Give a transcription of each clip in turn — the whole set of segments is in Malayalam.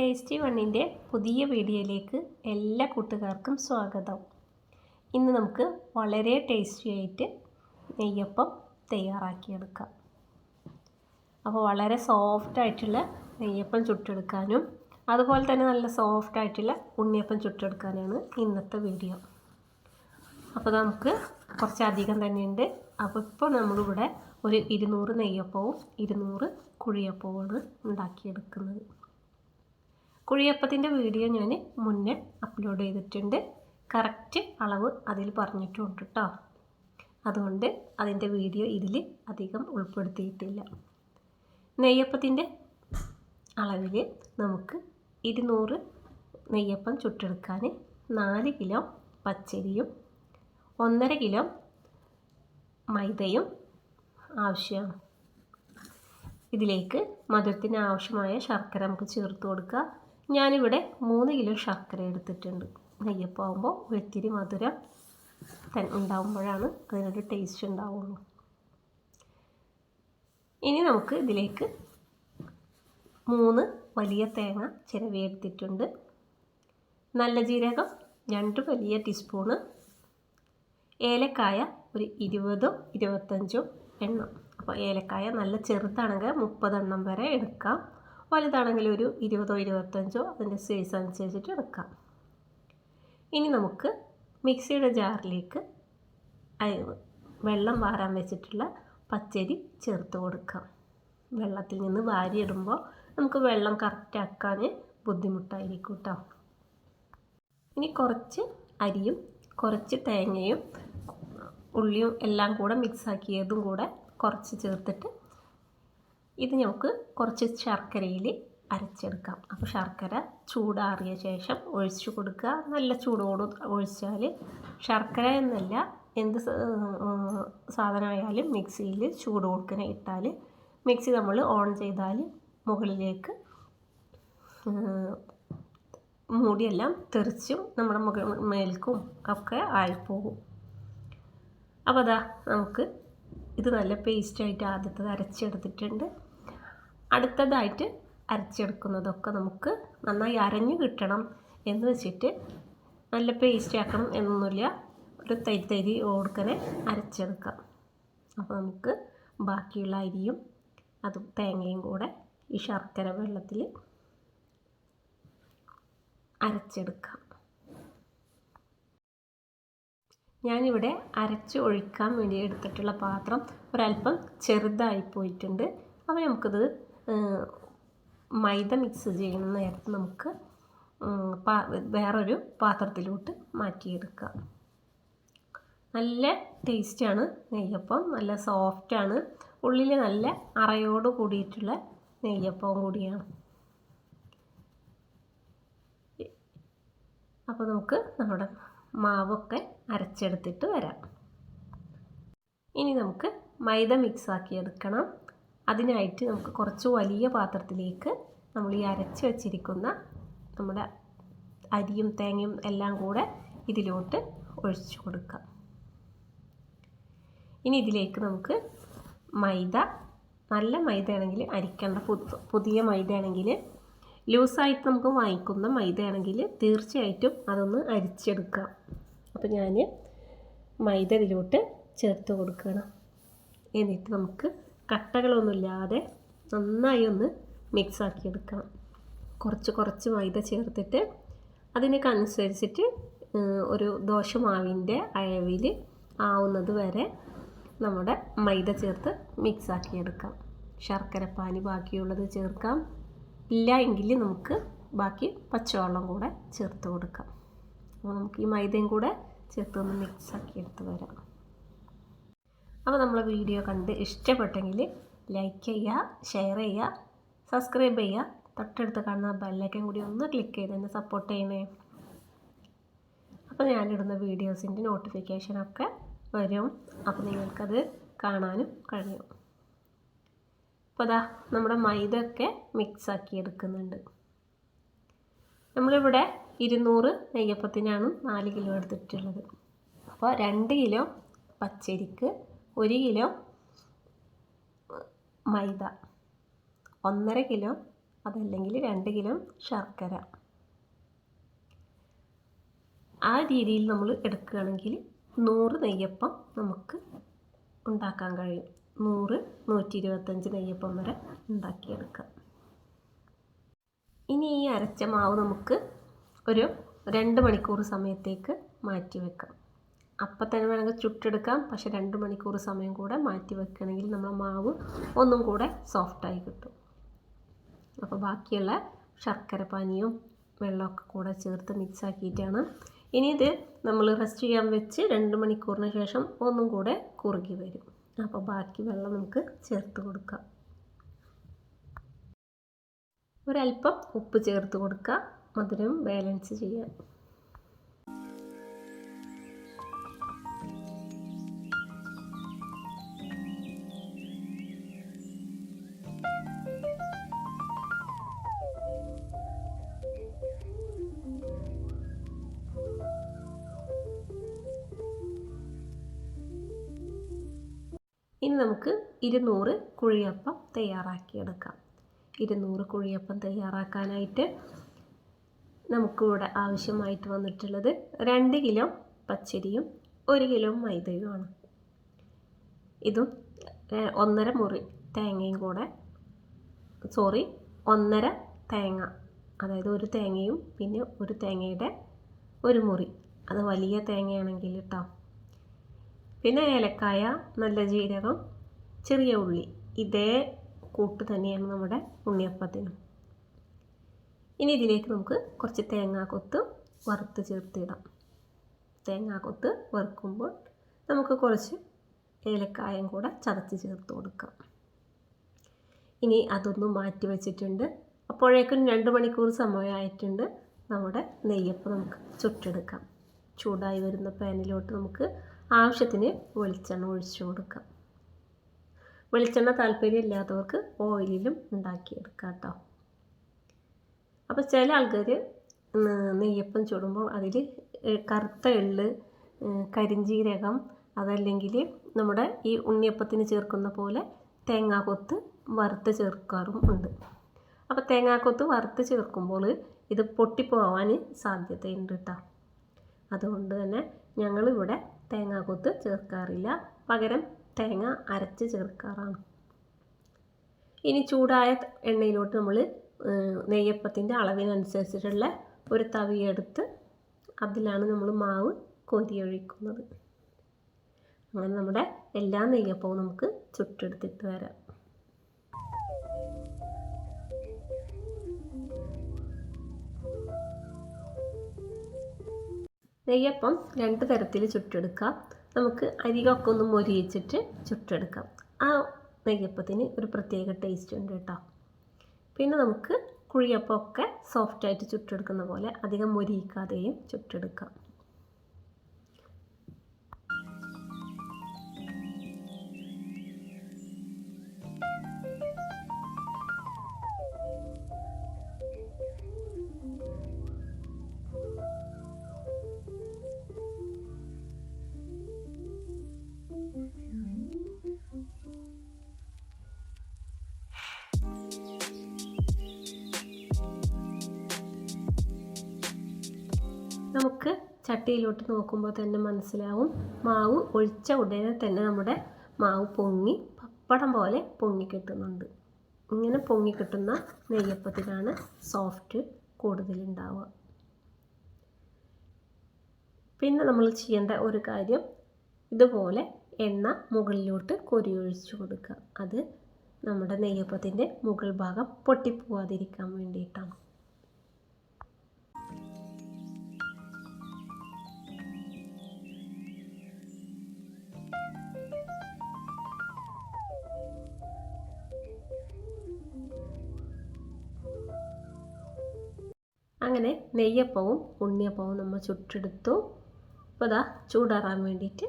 ടേസ്റ്റി വണ്ണിന്റെ പുതിയ വീഡിയോയിലേക്ക് എല്ലാ കൂട്ടുകാർക്കും സ്വാഗതം. ഇന്ന് നമുക്ക് വളരെ ടേസ്റ്റി ആയിട്ട് നെയ്യപ്പം തയ്യാറാക്കിയെടുക്കാം. അപ്പോൾ വളരെ സോഫ്റ്റ് ആയിട്ടുള്ള നെയ്യപ്പം ചുട്ടെടുക്കാനും അതുപോലെ തന്നെ നല്ല സോഫ്റ്റ് ആയിട്ടുള്ള ഉണ്ണിയപ്പം ചുട്ടെടുക്കാനാണ് ഇന്നത്തെ വീഡിയോ. അപ്പോൾ നമുക്ക് കുറച്ചധികം തന്നെയുണ്ട്. അപ്പോൾ ഇപ്പോൾ നമ്മളിവിടെ ഒരു ഇരുന്നൂറ് നെയ്യപ്പവും ഇരുന്നൂറ് കുഴിയപ്പവുമാണ് ഉണ്ടാക്കിയെടുക്കുന്നത്. കുഴിയപ്പത്തിന്റെ വീഡിയോ ഞാൻ മുന്നേ അപ്ലോഡ് ചെയ്തിട്ടുണ്ട്. കറക്റ്റ് അളവ് അതിൽ പറഞ്ഞിട്ടുണ്ട് കേട്ടോ അതുകൊണ്ട് അതിന്റെ വീഡിയോ ഇതിൽ അധികം ഉൾപ്പെടുത്തിയിട്ടില്ല. നെയ്യപ്പത്തിന്റെ അളവിൽ നമുക്ക് ഇരുന്നൂറ് നെയ്യപ്പം ചുട്ടെടുക്കാൻ നാല് കിലോ പച്ചരിയും ഒന്നര കിലോ മൈദയും ആവശ്യമാണ്. ഇതിലേക്ക് മധുരത്തിന് ആവശ്യമായ ശർക്കര നമുക്ക് ചേർത്ത് കൊടുക്കുക. ഞാനിവിടെ മൂന്ന് കിലോ ശർക്കര എടുത്തിട്ടുണ്ട്. നെയ്യപ്പാകുമ്പോൾ ഒത്തിരി മധുരം ഉണ്ടാകുമ്പോഴാണ് അതിനൊരു ടേസ്റ്റ് ഉണ്ടാവുള്ളൂ. ഇനി നമുക്ക് ഇതിലേക്ക് മൂന്ന് വലിയ തേങ്ങ ചിരവിയെടുത്തിട്ടുണ്ട് നല്ല ജീരകം രണ്ട് വലിയ ടീസ്പൂണ് ഏലക്കായ ഒരു ഇരുപതോ ഇരുപത്തഞ്ചോ എണ്ണം. അപ്പോൾ ഏലക്കായ നല്ല ചെറുതാണെങ്കിൽ മുപ്പതെണ്ണം വരെ എടുക്കാം. വലുതാണെങ്കിൽ ഒരു ഇരുപതോ ഇരുപത്തഞ്ചോ അതിന്റെ സൈസ് അനുസരിച്ചിട്ട് എടുക്കാം. ഇനി നമുക്ക് മിക്സിയുടെ ജാറിലേക്ക് വെള്ളം വാരാൻ വെച്ചിട്ടുള്ള പച്ചരി ചേർത്ത് കൊടുക്കാം. വെള്ളത്തിൽ നിന്ന് വാരിയിടുമ്പോൾ നമുക്ക് വെള്ളം കറക്റ്റാക്കാൻ ബുദ്ധിമുട്ടായിരിക്കും കേട്ടോ ഇനി കുറച്ച് അരിയും കുറച്ച് തേങ്ങയും ഉള്ളിയും എല്ലാം കൂടെ മിക്സാക്കിയതും കൂടെ കുറച്ച് ചേർത്തിട്ട് ഇത് നമുക്ക് കുറച്ച് ശർക്കരയിൽ അരച്ചെടുക്കാം. അപ്പോൾ ശർക്കര ചൂടാറിയ ശേഷം ഒഴിച്ചു കൊടുക്കുക. നല്ല ചൂടോട് ഒഴിച്ചാൽ ശർക്കര എന്നല്ല എന്ത് സാധനമായാലും മിക്സിയിൽ ചൂട് കൊടുക്കുന്ന ഇട്ടാൽ മിക്സി നമ്മൾ ഓൺ ചെയ്താൽ മുകളിലേക്ക് മൂടിയെല്ലാം തെറിച്ചും നമ്മുടെ മുകൾ മേൽക്കും ഒക്കെ ആയിപ്പോകും. അപ്പോൾ അതാ നമുക്ക് ഇത് നല്ല പേസ്റ്റായിട്ട് ആദ്യത്തത് അരച്ചെടുത്തിട്ടുണ്ട്. അടുത്തതായിട്ട് അരച്ചെടുക്കുന്നതൊക്കെ നമുക്ക് നന്നായി അരഞ്ഞു കിട്ടണം എന്ന് വെച്ചിട്ട് നല്ല പേസ്റ്റ് ആക്കണം എന്നൊന്നുമില്ല. ഒരു തരി തരി ഓടുക്കനെ അരച്ചെടുക്കാം. അപ്പോൾ നമുക്ക് ബാക്കിയുള്ള അരിയും അതും തേങ്ങയും കൂടെ ഈ ശർക്കര വെള്ളത്തിൽ അരച്ചെടുക്കാം. ഞാനിവിടെ അരച്ച് ഒഴിക്കാൻ വേണ്ടി എടുത്തിട്ടുള്ള പാത്രം ഒരല്പം ചെറുതായി പോയിട്ടുണ്ട്. അപ്പോൾ നമുക്കിത് മൈദ മിക്സ് ചെയ്യുന്ന നേരത്ത് നമുക്ക് വേറൊരു പാത്രത്തിലോട്ട് മാറ്റിയെടുക്കാം നല്ല ടേസ്റ്റാണ് നെയ്യപ്പം നല്ല സോഫ്റ്റാണ് ഉള്ളിൽ നല്ല അറയോട് കൂടിയിട്ടുള്ള നെയ്യപ്പവും കൂടിയാണ്. അപ്പോൾ നമുക്ക് നമ്മുടെ മാവൊക്കെ അരച്ചെടുത്തിട്ട് വരാം. ഇനി നമുക്ക് മൈദ മിക്സ് ആക്കി എടുക്കണം. അതിനായിട്ട് നമുക്ക് കുറച്ച് വലിയ പാത്രത്തിലേക്ക് നമ്മൾ ഈ അരച്ച് വെച്ചിരിക്കുന്ന നമ്മുടെ അരിയും തേങ്ങയും എല്ലാം കൂടെ ഇതിലോട്ട് ഒഴിച്ചു കൊടുക്കാം. ഇനി ഇതിലേക്ക് നമുക്ക് മൈദ നല്ല മൈദയാണെങ്കിൽ അരിക്കേണ്ട പുതിയ മൈദയാണെങ്കിൽ ലൂസായിട്ട് നമുക്ക് വാങ്ങിക്കുന്ന മൈദയാണെങ്കിൽ തീർച്ചയായിട്ടും അതൊന്ന് അരിച്ചെടുക്കാം. അപ്പോൾ ഞാൻ മൈദ ഇതിലോട്ട് ചേർത്ത് കൊടുക്കണം. എന്നിട്ട് നമുക്ക് കട്ടകളൊന്നുമില്ലാതെ നന്നായി ഒന്ന് മിക്സ് ആക്കിയെടുക്കണം കുറച്ച് കുറച്ച് മൈദ ചേർത്തിട്ട് അതിനൊക്കനുസരിച്ചിട്ട് ഒരു ദോശമാവിന്റെ അയവിൽ ആവുന്നത് വരെ നമ്മുടെ മൈദ ചേർത്ത് മിക്സ് ആക്കിയെടുക്കാം ശർക്കരപ്പാനി ബാക്കിയുള്ളത് ചേർക്കാം. ഇല്ല എങ്കിൽ നമുക്ക് ബാക്കി പച്ചവെള്ളം കൂടെ ചേർത്ത് കൊടുക്കാം. അപ്പോൾ നമുക്ക് ഈ മൈദയും കൂടെ ചേർത്ത് ഒന്ന് മിക്സ് ആക്കി എടുത്ത് വരാം. അപ്പോൾ നമ്മളെ വീഡിയോ കണ്ട് ഇഷ്ടപ്പെട്ടെങ്കിൽ ലൈക്ക് ചെയ്യുക ഷെയർ ചെയ്യുക സബ്സ്ക്രൈബ് ചെയ്യുക. തൊട്ടടുത്ത് കാണുന്ന ബെല്ലൈക്കൻ കൂടി ഒന്ന് ക്ലിക്ക് ചെയ്ത് എന്നെ സപ്പോർട്ട് ചെയ്യണേ. അപ്പോൾ ഞാനിടുന്ന വീഡിയോസിന്റെ നോട്ടിഫിക്കേഷനൊക്കെ വരും. അപ്പോൾ നിങ്ങൾക്കത് കാണാനും കഴിയും. അപ്പോൾ അതാ നമ്മുടെ മൈദ ഒക്കെ മിക്സ് ആക്കി എടുക്കുന്നുണ്ട്. നമ്മളിവിടെ ഇരുന്നൂറ് നെയ്യപ്പത്തിനാണ് നാല് കിലോ എടുത്തിട്ടുള്ളത്. അപ്പോൾ രണ്ട് കിലോ പച്ചരിക്ക് ഒരു കിലോ മൈദ ഒന്നര കിലോ അതല്ലെങ്കിൽ രണ്ട് കിലോ ശർക്കര. ആ രീതിയിൽ നമ്മൾ എടുക്കുകയാണെങ്കിൽ നൂറ് നെയ്യപ്പം നമുക്ക് ഉണ്ടാക്കാൻ കഴിയും. നൂറ് നൂറ്റി ഇരുപത്തഞ്ച് നെയ്യപ്പം വരെ ഉണ്ടാക്കിയെടുക്കാം. ഇനി ഈ അരച്ച മാവ് നമുക്ക് ഒരു രണ്ട് മണിക്കൂർ സമയത്തേക്ക് മാറ്റി വെക്കാം അപ്പം തന്നെ വേണമെങ്കിൽ ചുട്ടെടുക്കാം. പക്ഷെ രണ്ട് മണിക്കൂർ സമയം കൂടെ മാറ്റി വെക്കുകയാണെങ്കിൽ നമ്മൾ മാവ് ഒന്നും കൂടെ സോഫ്റ്റായി കിട്ടും. അപ്പോൾ ബാക്കിയുള്ള ശർക്കര പാനിയും വെള്ളമൊക്കെ കൂടെ ചേർത്ത് മിക്സ് ആക്കിയിട്ടാണ്. ഇനി ഇത് നമ്മൾ റെസ്റ്റ് ചെയ്യാൻ വെച്ച് രണ്ട് മണിക്കൂറിന് ശേഷം ഒന്നും കൂടെ കുറുകി വരും. അപ്പോൾ ബാക്കി വെള്ളം നമുക്ക് ചേർത്ത് കൊടുക്കാം. ഒരല്പം ഉപ്പ് ചേർത്ത് കൊടുക്കുക മധുരം ബാലൻസ് ചെയ്യാൻ. ഇനി നമുക്ക് ഇരുന്നൂറ് കുഴിയപ്പം തയ്യാറാക്കിയെടുക്കാം. ഇരുന്നൂറ് കുഴിയപ്പം തയ്യാറാക്കാനായിട്ട് നമുക്കിവിടെ ആവശ്യമായിട്ട് വന്നിട്ടുള്ളത് രണ്ട് കിലോ പച്ചരിയും ഒരു കിലോ മൈദയുമാണ്. ഇതും ഒന്നര മുറി തേങ്ങയും കൂടെ സോറി ഒന്നര തേങ്ങ അതായത് ഒരു തേങ്ങയും പിന്നെ ഒരു തേങ്ങയുടെ ഒരു മുറി. അത് വലിയ തേങ്ങയാണെങ്കിൽ കേട്ടോ പിന്നെ ഏലക്കായ നല്ല ജീരകം ചെറിയ ഉള്ളി. ഇതേ കൂട്ട് തന്നെയാണ് നമ്മുടെ ഉണ്ണിയപ്പത്തിനും. ഇനി ഇതിലേക്ക് നമുക്ക് കുറച്ച് തേങ്ങാക്കൊത്ത് വറുത്ത് ചേർത്തിടാം. തേങ്ങാക്കൊത്ത് വറുക്കുമ്പോൾ നമുക്ക് കുറച്ച് ഏലക്കായം കൂടെ ചതച്ച് ചേർത്ത് കൊടുക്കാം. ഇനി അതൊന്നും മാറ്റി വെച്ചിട്ടുണ്ട്. അപ്പോഴേക്കും രണ്ട് മണിക്കൂർ സമയമായിട്ടുണ്ട്. നമ്മുടെ നെയ്യപ്പം നമുക്ക് ചുട്ടെടുക്കാം. ചൂടായി വരുന്ന പാനിലോട്ട് നമുക്ക് ആവശ്യത്തിന് വെളിച്ചെണ്ണ ഒഴിച്ചു കൊടുക്കാം. വെളിച്ചെണ്ണ താല്പര്യം ഇല്ലാത്തവർക്ക് ഓയിലിലും ഉണ്ടാക്കിയെടുക്കാം കേട്ടോ. അപ്പോൾ ചില ആൾക്കാർ നെയ്യപ്പം ചുടുമ്പോൾ അതിൽ കറുത്ത എള്ള് കരിഞ്ജീരകം അതല്ലെങ്കിൽ നമ്മുടെ ഈ ഉണ്ണിയപ്പത്തിന് ചേർക്കുന്ന പോലെ തേങ്ങാക്കൊത്ത് വറുത്ത് ചേർക്കാറും ഉണ്ട്. അപ്പോൾ തേങ്ങാക്കൊത്ത് വറുത്ത് ചേർക്കുമ്പോൾ ഇത് പൊട്ടിപ്പോവാൻ സാധ്യതയുണ്ട് കേട്ടോ. അതുകൊണ്ട് തന്നെ ഞങ്ങളിവിടെ തേങ്ങാക്കൊത്ത് ചേർക്കാറില്ല. പകരം തേങ്ങ അരച്ച് ചേർക്കാറാണ്. ഇനി ചൂടായ എണ്ണയിലോട്ട് നമ്മൾ നെയ്യപ്പത്തിന്റെ അളവിനനുസരിച്ചിട്ടുള്ള ഒരു തവിയെടുത്ത് അതിലാണ് നമ്മൾ മാവ് കോരിയൊഴിക്കുന്നത്. അങ്ങനെ നമ്മുടെ എല്ലാ നെയ്യപ്പവും നമുക്ക് ചുട്ടെടുത്തിട്ട് വരാം. നെയ്യപ്പം രണ്ട് തരത്തിൽ ചുട്ടെടുക്കാം. നമുക്ക് അരികൊക്കെ ഒന്ന് മൊരിയിച്ചിട്ട് ചുട്ടെടുക്കാം. ആ നെയ്യപ്പത്തിന് ഒരു പ്രത്യേക ടേസ്റ്റ് ഉണ്ട് കേട്ടോ. പിന്നെ നമുക്ക് കുഴിയപ്പമൊക്കെ സോഫ്റ്റായിട്ട് ചുട്ടെടുക്കുന്ന പോലെ അധികം മൊരിയിക്കാതെയും ചുട്ടെടുക്കാം. നമുക്ക് ചട്ടിയിലോട്ട് നോക്കുമ്പോൾ തന്നെ മനസ്സിലാവും. മാവ് ഒഴിച്ച ഉടനെ തന്നെ നമ്മുടെ മാവ് പൊങ്ങി പപ്പടം പോലെ പൊങ്ങി കിട്ടുന്നുണ്ട്. ഇങ്ങനെ പൊങ്ങി കിട്ടുന്ന നെയ്യപ്പത്തിനാണ് സോഫ്റ്റ് കൂടുതലുണ്ടാവുക. പിന്നെ നമ്മൾ ചെയ്യേണ്ട ഒരു കാര്യം ഇതുപോലെ എണ്ണ മുകളിലോട്ട് കൊരിയൊഴിച്ചു കൊടുക്കുക. അത് നമ്മുടെ നെയ്യപ്പത്തിന്റെ മുകൾ ഭാഗം പൊട്ടിപ്പോവാതിരിക്കാൻ വേണ്ടിയിട്ടാണ്. അങ്ങനെ നെയ്യപ്പവും ഉണ്ണിയപ്പവും നമ്മൾ ചുട്ടെടുത്തു. അപ്പോൾ അതാ ചൂടാറാൻ വേണ്ടിയിട്ട്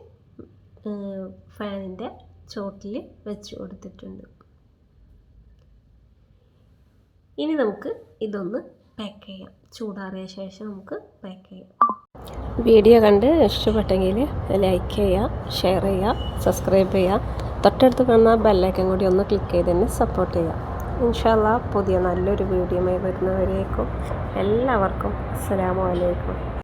ഫാനിന്റെ ചോട്ടിൽ വെച്ച് കൊടുത്തിട്ടുണ്ട്. ഇനി നമുക്ക് ഇതൊന്ന് പാക്ക് ചെയ്യാം. ചൂടാറിയ ശേഷം നമുക്ക് പാക്ക് ചെയ്യാം. വീഡിയോ കണ്ട് ഇഷ്ടപ്പെട്ടെങ്കിൽ ലൈക്ക് ചെയ്യുക ഷെയർ ചെയ്യുക സബ്സ്ക്രൈബ് ചെയ്യുക. തൊട്ടടുത്ത് കാണുന്ന ബെല്ലൈക്കൻ കൂടി ഒന്ന് ക്ലിക്ക് ചെയ്ത് തന്നെ സപ്പോർട്ട് ചെയ്യുക. ഇൻഷാല്ല പുതിയ നല്ലൊരു വീഡിയോമായി വരുന്നവരേക്കും എല്ലാവർക്കും അസ്സലാമു അലൈക്കും.